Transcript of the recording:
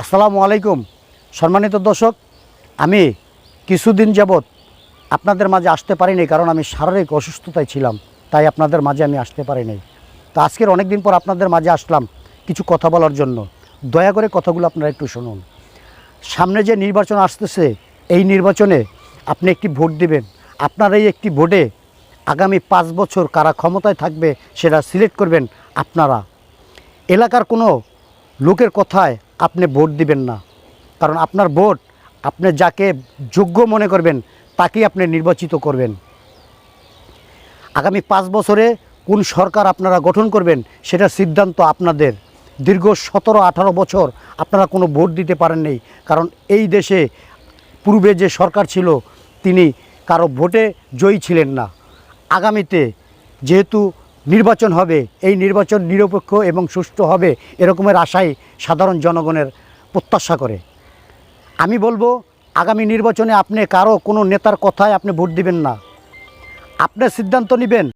আসসালামু আলাইকুম। সম্মানিত দর্শক, আমি কিছুদিন যাবৎ আপনাদের মাঝে আসতে পারিনি কারণ আমি শারীরিক অসুস্থতায় ছিলাম, তাই আপনাদের মাঝে আমি আসতে পারিনি। তো আজকের অনেক দিন পর আপনাদের মাঝে আসলাম কিছু কথা বলার জন্য। দয়া করে কথাগুলো আপনারা একটু শুনুন। সামনে যে নির্বাচন আসতেছে, এই নির্বাচনে আপনি একটি ভোট দিবেন। আপনার এই একটি ভোটে আগামী পাঁচ বছর কারা ক্ষমতায় থাকবে সেটা সিলেক্ট করবেন আপনারা। এলাকার কোনো লোকের কথায় আপনি ভোট দিবেন না। কারণ আপনার ভোট, আপনি যাকে যোগ্য মনে করবেন, তাকেই আপনি নির্বাচিত করবেন। আগামী পাঁচ বছরে কোন সরকার আপনারা গঠন করবেন সেটা সিদ্ধান্ত আপনাদের। দীর্ঘ সতেরো, আঠারো বছর আপনারা কোনো ভোট দিতে পারেননি কারণ এই দেশে পূর্বে যে সরকার ছিল, তিনি কারও ভোটে জয়ী ছিলেন না। আগামীতে যেহেতু নির্বাচন হবে, এই নির্বাচন নিরপেক্ষ এবং সুস্থ হবে এরকমের আশাই সাধারণ জনগণের প্রত্যাশা করে। আমি বলব, আগামী নির্বাচনে আপনি কারও কোনো নেতার কথায় আপনি ভোট দিবেন না। আপনার সিদ্ধান্ত নেবেন।